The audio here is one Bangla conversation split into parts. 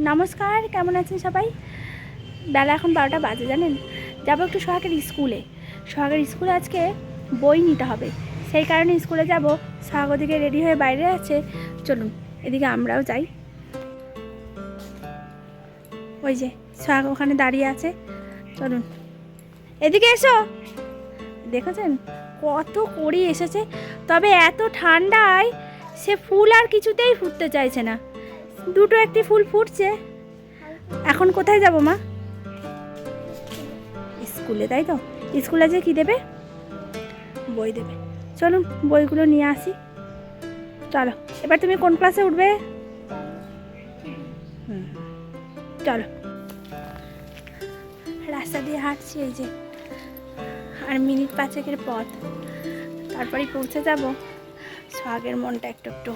নমস্কার, কেমন আছেন সবাই? বেলা এখন বারোটা বাজে, জানেন? যাব একটু সোহাগের স্কুলে। সোহাগের স্কুলে আজকে বই নিতে হবে। সেই কারণে স্কুলে যাব। সোহাগ ওদিকে রেডি হয়ে বাইরে আছে। চলুন, এদিকে আমরাও যাই। ওই যে, সোহাগ ওখানে দাঁড়িয়ে আছে। চলুন। এদিকে এসো! দেখেছেন? কত কড়ি এসেছে। তবে এত ঠান্ডায় সে ফুল আর কিছুতেই ফুটতে চাইছে না। দুটো একটি ফুল ফুটছে। এখন কোথায় যাব মা? স্কুলে, তাই তো? স্কুলে যে কি দেবে? বই দেবে। চলুন, বইগুলো নিয়ে আসি। চলো, এবার তুমি কোন ক্লাসে উঠবে? চলো। রাস্তা দিয়ে হাঁটছি এই যে। আর মিনিট পাঁচেকের পথ। তারপরেই পৌঁছে যাব। সোহাগের মনটা একটু একটু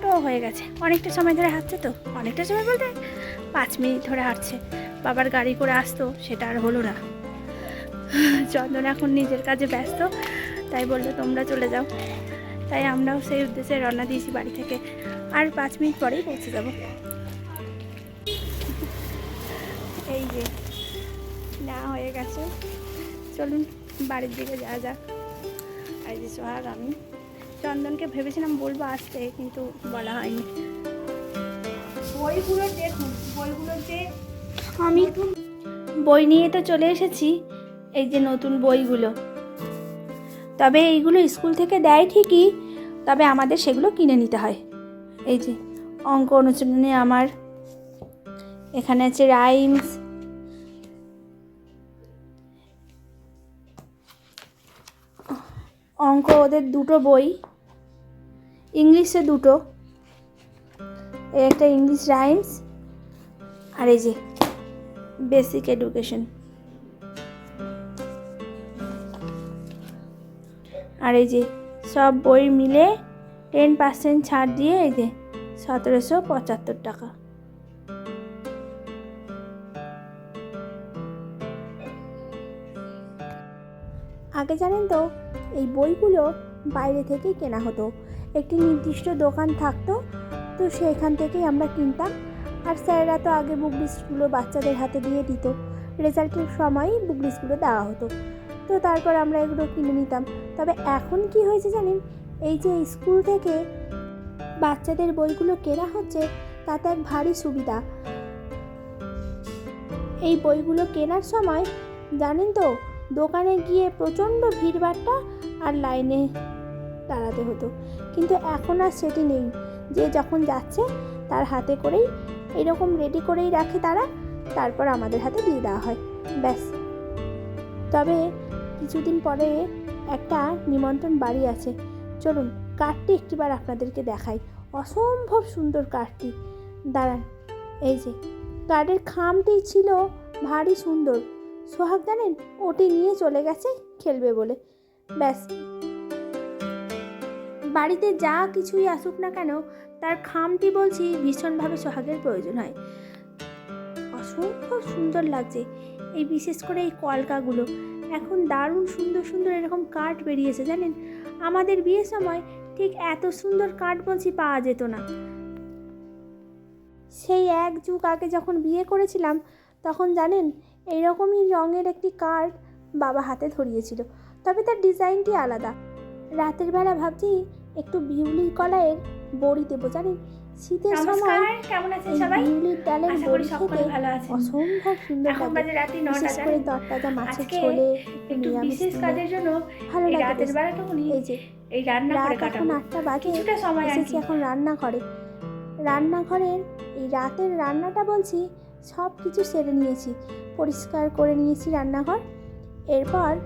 ছোট্ট হয়ে গেছে। অনেকটা সময় ধরে হাঁটছে তো? অনেকটা সময় বলতে পাঁচ মিনিট ধরে হাঁটছে। বাবার গাড়ি করে আসতো, সেটা আর হলো না। চন্দন এখন নিজের কাজে ব্যস্ত, তাই বলল, তোমরা চলে যাও। তাই আমরাও সেই উদ্দেশ্যে রওনা দিয়েছি বাড়ি থেকে। আর পাঁচ মিনিট পরেই পৌঁছে যাব। এই যে, না হয়ে গেছে। চলুন, বাড়ির দিকে যাওয়া যাক। আর যে সোহাগ, আমি। চন্দনকে ভেবেছিলাম বলব আসতে কিন্তু বলা হয়নি। বইগুলো দেখুন বইগুলো যে আমি বই নিয়ে তো চলে এসেছি এই যে নতুন বইগুলো। তবে এইগুলো স্কুল থেকে দেয় ঠিকই তবে আমাদের সেগুলো কিনে নিতে হয়। এই যে অঙ্ক অনুশীলনে আমার এখানে আছে রাইমস। অঙ্ক ওদের দুটো বই। ইংলিশে দুটো, এই একটা ইংলিশ রাইমস, আর এই যে বেসিক এডুকেশন। আর এই যে সব বই মিলে টেন পার্সেন্ট ছাড় দিয়ে এই যে সতেরোশো পঁচাত্তর টাকা। আগে জানেন তো, এই বইগুলো বাইরে থেকেই কেনা হতো। একটি নির্দিষ্ট দোকান থাকতো, তো সেখান থেকেই আমরা কিনতাম। আর স্যারেরা তো আগে বুক লিস্টগুলো বাচ্চাদের হাতে দিয়ে দিত। রেজাল্টের সময়ই বুক লিস্টগুলো দেওয়া হতো। তো তারপর আমরা এগুলো কিনে নিতাম। তবে এখন কি হয়েছে জানেন? এই যে স্কুল থেকে বাচ্চাদের বইগুলো কেনা হচ্ছে, তাতে এক ভারী সুবিধা। এই বইগুলো কেনার সময়, জানেন তো, দোকানে গিয়ে প্রচণ্ড ভিড়ভাট্টা আর লাইনে দাঁড়াতে হতো। কিন্তু এখন আর সেটি নেই। যে যখন যাচ্ছে, তার হাতে করেই, এরকম রেডি করেই রাখে তারা, তারপর আমাদের হাতে দিয়ে দেওয়া হয়। ব্যাস। তবে কিছুদিন পরে একটা নিমন্ত্রণ বাড়ি আছে। চলুন কার্ডটি একটিবার আপনাদেরকে দেখাই। অসম্ভব সুন্দর কার্ডটি দাঁড়ান। এই যে কার্ডের খামটি ছিল ভারী সুন্দর। সোহাগ জানেন, ওটি নিয়ে চলে গেছে, খেলবে বলে। ব্যাস। বাড়িতে যা কিছুই আসুক না কেন, তার খামটি বলছি ভীষণভাবে সোহাগের প্রয়োজন হয়। অসম্ভব সুন্দর লাগছে এই বিশেষ করে এই কলকাগুলো। এখন দারুণ সুন্দর সুন্দর এরকম কাঠ বেরিয়েছে, জানেন? আমাদের বিয়ের সময় ঠিক এত সুন্দর কাঠ বলছি পাওয়া যেত না। সেই এক যুগ আগে যখন বিয়ে করেছিলাম, তখন জানেন এইরকমই রঙের একটি কার্ড বাবা হাতে ধরিয়েছিল। তবে তার ডিজাইনটি আলাদা। রাতের বেলা ভাবছি একটু বিউলি কলাইয়ের বড়ি দেবো জানেন? শীতের সময় কেমন আছেন সবাই? বিউলির ডালের বড়ি খেতে অসম্ভব সুন্দর এখন লাগে। বিশেষ করে? তরতাজা মাছের ঝোলে একটু বিশেষ কাজের জন্য ভালো লাগে রাতের। বেলাটুকুনি এই যে এই রান্না করে রাত এখন কাটাবো। আটটা বাজে কিছুটা সময় এসেছি এখন রান্নাঘরে। রান্নাঘরের এই রাতের রান্নাটা বলছি সব কিছু সেরে নিয়েছি। পরিষ্কার করে নিয়েছি রান্নাঘর। এরপর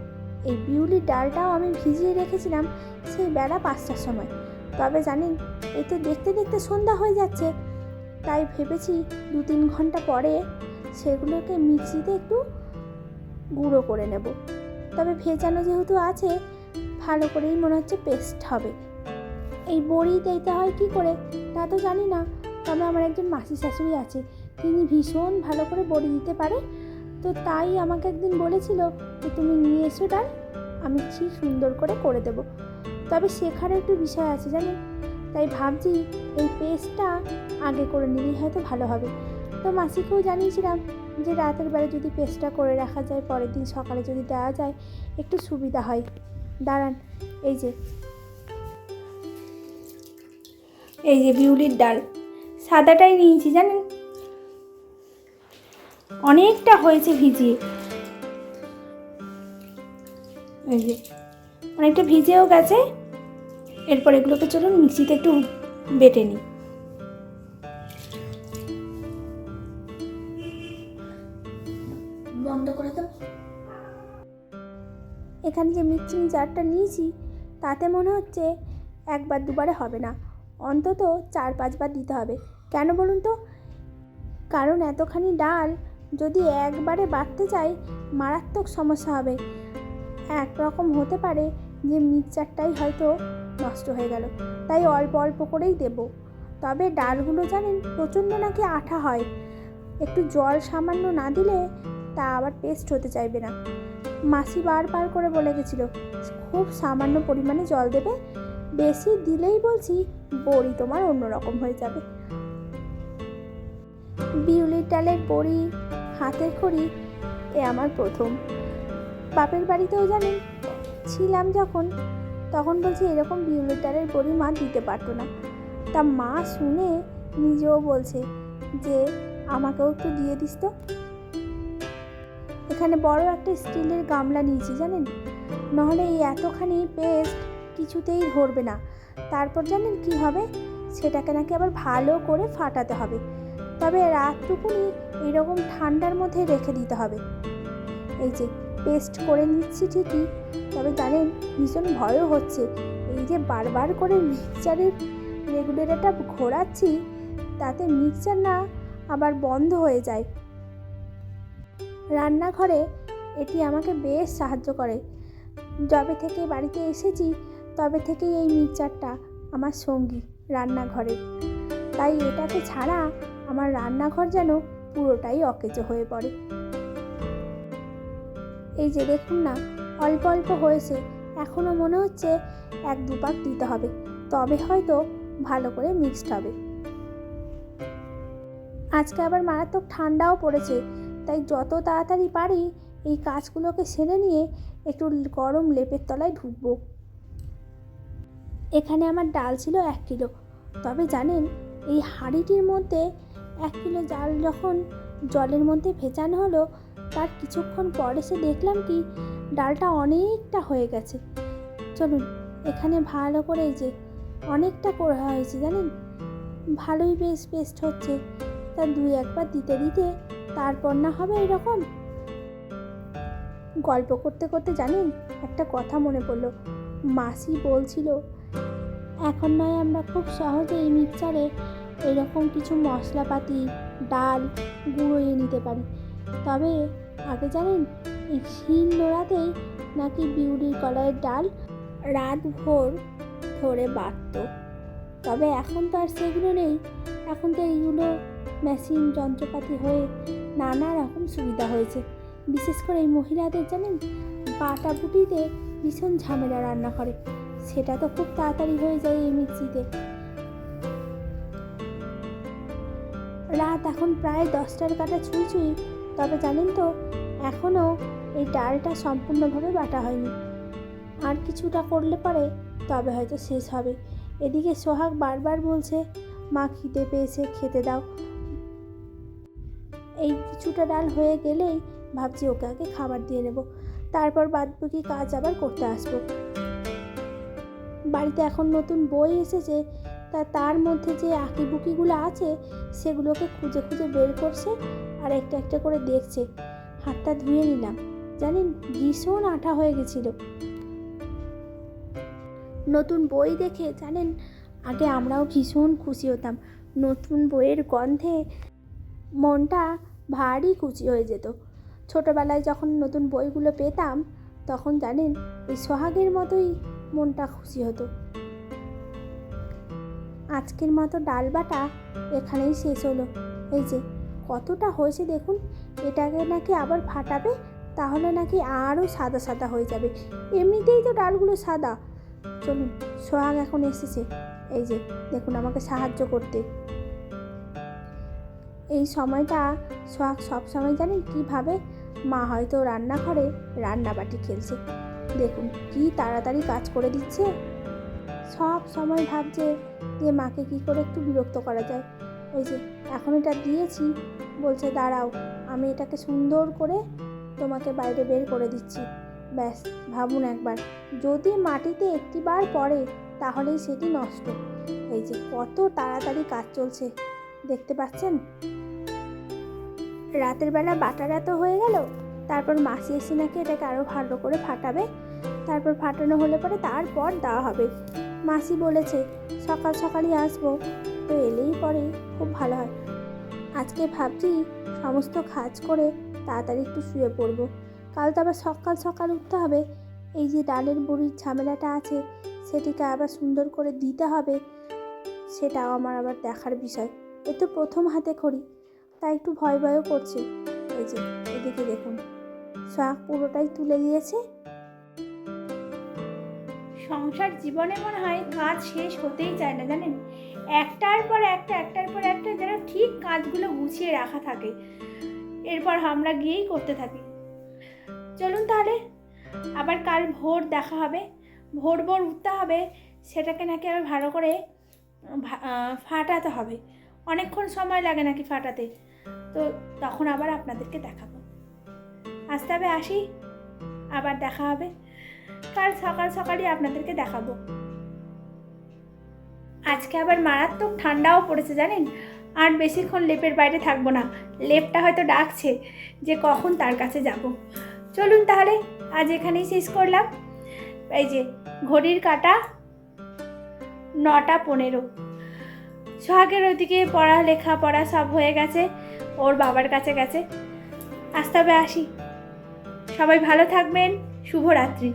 এই বিউলির ডালটাও আমি ভিজিয়ে রেখেছিলাম সেই বেলা পাঁচটার সময়। তবে জানেন, এই তো দেখতে দেখতে সন্ধ্যা হয়ে যাচ্ছে। তাই ভেবেছি দু তিন ঘণ্টা পরে সেগুলোকে মিক্সিতে একটু গুঁড়ো করে নেব। তবে ভেজানো যেহেতু আছে, ভালো করেই মনে হচ্ছে পেস্ট হবে। এই বড়ি দিতে হয় কি করে, তা তো জানি না। তবে আমার একজন মাসি শাশুড়ি আছে, তিনি ভীষণ ভালো করে বড়ি দিতে পারে তো তাই আমাকে একদিন বলেছিল যে তুমি নিয়ে এসো ডাল, আমি ঠিক সুন্দর করে করে দেব। তবে সেখানে একটু বিষয় আছে জানেন তাই ভাবছি এই পেস্টটা আগে করে নিলে হয়তো ভালো হবে। তো মাসিকেও জানিয়েছিলাম যে রাতের বেলা যদি পেস্টটা করে রাখা যায়, পরের দিন সকালে যদি দেওয়া যায়, একটু সুবিধা হয়। দাঁড়ান, এই যে। এই যে বিউলির ডাল, সাদাটাই নিয়েছি জানেন? অনেকটা হয়েছে ভিজিয়ে। এই যে অনেকটা ভিজেও গেছে। এরপর এগুলোকে চলুন মিক্সিতে একটু বেটে নিই। বন্ধ করে দাও। এখানে যে মিক্সিং জারটা নিয়েছি তাতে মনে হচ্ছে একবার দুবারে হবে না। অন্তত চার পাঁচবার দিতে হবে। কেন বলুন তো? কারণ এতখানি ডাল যদি একবারে বাড়তে চাই, মারাত্মক সমস্যা হবে। একরকম হতে পারে যে মিক্সচারটাই হয়তো নষ্ট হয়ে গেল। তাই অল্প অল্প করেই দেব। তবে ডালগুলো জানেন, প্রচণ্ড নাকি আঠা হয়। একটু জল সামান্য না দিলে তা আবার পেস্ট হতে চাইবে না। মাসি বারবার করে বলে গেছিল, খুব সামান্য পরিমাণে জল দেবে, বেশি দিলেই বলছি বড়ি তোমার অন্যরকম হয়ে যাবে। বিউলির ডালের বড়ি হাতের খড়ি, এ আমার প্রথম। বাপের বাড়িতেও জানেন ছিলাম যখন, তখন বলছি এরকম বিউলির ডালের বড়ি মা দিতে পারতো না। তা মা শুনে নিজেও বলছে যে, আমাকেও একটু দিয়ে দিস তো। এখানে বড় একটা স্টিলের গামলা নিয়েছি জানেন? নাহলে এই এতখানি পেস্ট কিছুতেই ধরবে না। তারপর জানেন কি হবে? সেটাকে নাকি আবার ভালো করে ফাটাতে হবে। তবে রাতটুকুনি এরকম ঠান্ডার মধ্যে রেখে দিতে হবে। এই যে পেস্ট করে নিচ্ছি ঠিকই তবে জানেন, ভীষণ ভয়ও হচ্ছে। এই যে, বারবার করে মিক্সচারের রেগুলেটরটা ঘোরাচ্ছি, তাতে মিক্সচার না আবার বন্ধ হয়ে যায়। রান্নাঘরে এটি আমাকে বেশ সাহায্য করে। যবে থেকে বাড়িতে এসেছি, তবে থেকেই এই মিক্সচারটা আমার সঙ্গী রান্নাঘরে। তাই এটাকে ছাড়া আমার রান্নাঘর যেন পুরোটাই অকেজো হয়ে পড়ে। এই যে দেখুন না, অল্প অল্প হয়েছে এখনও মনে হচ্ছে এক দু পাক দিতে হবে, তবে হয়তো ভালো করে মিক্সড হবে। আজকে আবার মারাত্মক ঠান্ডাও পড়েছে, তাই যত তাড়াতাড়ি পারি এই কাজগুলোকে সেরে নিয়ে একটু গরম লেপের তলায় ঢুকবো। এখানে আমার ডাল ছিল এক কিলো, তবে জানেন, এই হাঁড়িটির মধ্যে এক কিলো জাল যখন জলের মধ্যে ভেজানো হলো, তার কিছুক্ষণ পর এসে দেখলাম কি, ডালটা অনেকটা হয়ে গেছে। চলুন, এখানে ভালো করে যে, অনেকটা করা হয়েছে, জানেন? ভালোই বেশ পেস্ট হচ্ছে। তা দুই একবার দিতে দিতে তারপর না হবে এরকম? গল্প করতে করতে জানেন, একটা কথা মনে পড়ল। মাসি বলছিল, এখন নয় আমরা খুব সহজে এই মিক্সচারে এরকম কিছু মশলাপাতি, ডাল গুঁড়োয়ে নিতে পারি। তবে আগে জানেন, এই শিল নোড়াতেই নাকি বিউলির কলাইয়ের ডাল রাত ভোর ধরে বাটতো তবে এখন তো আর সেগুলো নেই। এখন তো এইগুলো মেশিন, যন্ত্রপাতি হয়ে নানা রকম সুবিধা হয়েছে। বিশেষ করে এই মহিলাদের জানেন, বাটা বুটিতে ভীষণ ঝামেলা রান্না করে। সেটা তো খুব তাড়াতাড়ি হয়ে যায় এই মিক্সিতে। রাত এখন প্রায় দশটার কাটা ছুঁই ছুঁই তবে জানেন তো, এখনও এই ডালটা সম্পূর্ণভাবে বাটা হয়নি। আর কিছুটা করলে পরে তবে হয়তো শেষ হবে। এদিকে সোহাগ বারবার বলছে, মা, খিদে পেয়েছে, খেতে দাও। এই কিছুটা ডাল হয়ে গেলেই ভাবছি ওকে আগে খাবার দিয়ে নেব। তারপর বাদবাকি কাজ আবার করতে আসব। বাড়িতে এখন নতুন বই এসেছে তা তার মধ্যে যে আঁকিবুকিগুলো আছে, সেগুলোকে খুঁজে খুঁজে বের করছে আর একটা একটা করে দেখছে। হাতটা ধুয়ে নিলাম। জানেন, ভীষণ আঠা হয়ে গেছিল। নতুন বই দেখে, জানেন, আগে আমরাও ভীষণ খুশি হতাম। নতুন বইয়ের গন্ধে মনটা ভারী খুশি হয়ে যেত। ছোটোবেলায় যখন নতুন বইগুলো পেতাম, তখন জানেন, এই সোহাগের মতোই মনটা খুশি হতো। আজকের মতো ডাল বাটা এখানেই শেষ হলো। এই যে, কতটা হয়েছে দেখুন, এটাকে নাকি আবার ফাটাবে, তাহলে নাকি আরও সাদা সাদা হয়ে যাবে। এমনিতেই তো ডালগুলো সাদা। চলুন, সোহাগ এখন এসেছে। এই যে, দেখুন আমাকে সাহায্য করতে। এই সময়টা সোহাগ সবসময় জানেন কীভাবে মা হয়তো রান্নাঘরে রান্নাবাটি খেলছে। দেখুন, কি তাড়াতাড়ি কাজ করে দিচ্ছে। সব সময় ভাবছে যে মাকে কি করে একটু বিরক্ত করা যায়। ওই যে, এখন এটা দিয়েছি, বলছে দাঁড়াও, আমি এটাকে সুন্দর করে তোমাকে বাইরে বের করে দিচ্ছি। ব্যাস, ভাবুন একবার। যদি মাটিতে একটিবার পড়ে, তাহলেই সেটি নষ্ট। এই যে, কত তাড়াতাড়ি কাজ চলছে। দেখতে পাচ্ছেন? রাতের বেলা বাটার এত হয়ে গেল, তারপর মাসি এসে নাকি এটাকে আরও ভালো করে ফাটাবে। তারপর ফাটানো হলে পরে তারপর দেওয়া হবে। মাসি বলেছে, সকাল সকালই আসব। তো এলেই পরে খুব ভালো হয়। আজকে ভাবছি সমস্ত কাজ করে তাড়াতাড়ি একটু শুয়ে পড়ব। কাল তো আবার সকাল সকাল উঠতে হবে। এই যে ডালের বড়ির ঝামেলাটা আছে, সেটিকে আবার সুন্দর করে দিতে হবে, সেটাও আমার আবার দেখার বিষয়। এ তো প্রথম হাতে খড়ি, তাই একটু ভয় ভয়ও করছে। এই যে, এদিকে দেখুন, শাক পুরোটাই তুলে দিয়েছে। সংসার জীবনে মনে হয় কাজ শেষ হতেই চায় না, জানেন? একটার পর একটা, একটার পর একটা যেন ঠিক কাজগুলো গুছিয়ে রাখা থাকে। এরপর আমরা গিয়েই করতে থাকি। চলুন তাহলে, আবার কাল ভোর দেখা হবে। ভোর ভোর উঠতে হবে, সেটাকে নাকি আবার ভালো করে ফাটাতে হবে। অনেকক্ষণ সময় লাগে নাকি ফাটাতে। তো তখন আবার আপনাদেরকে দেখাবো। আজ তবে আসি, আবার দেখা হবে। কাল সকাল, সকালই আপনাদেরকে দেখাবো। আজকে আবার মারাত্মক ঠান্ডাও পড়েছে জানেন? আর বেশিক্ষণ লেপের বাইরে থাকব না। লেপটা হয়তো ডাকছে যে কখন তার কাছে যাব। চলুন তাহলে, আজ এখানেই শেষ করলাম। এই যে, ঘড়ির কাটা নটা পনেরো। সোহাগের ওদিকে পড়া লেখা পড়া সব হয়ে গেছে। ওর বাবার কাছে গেছে। আজ তবে আসি। সবাই ভালো থাকবেন। শুভরাত্রি।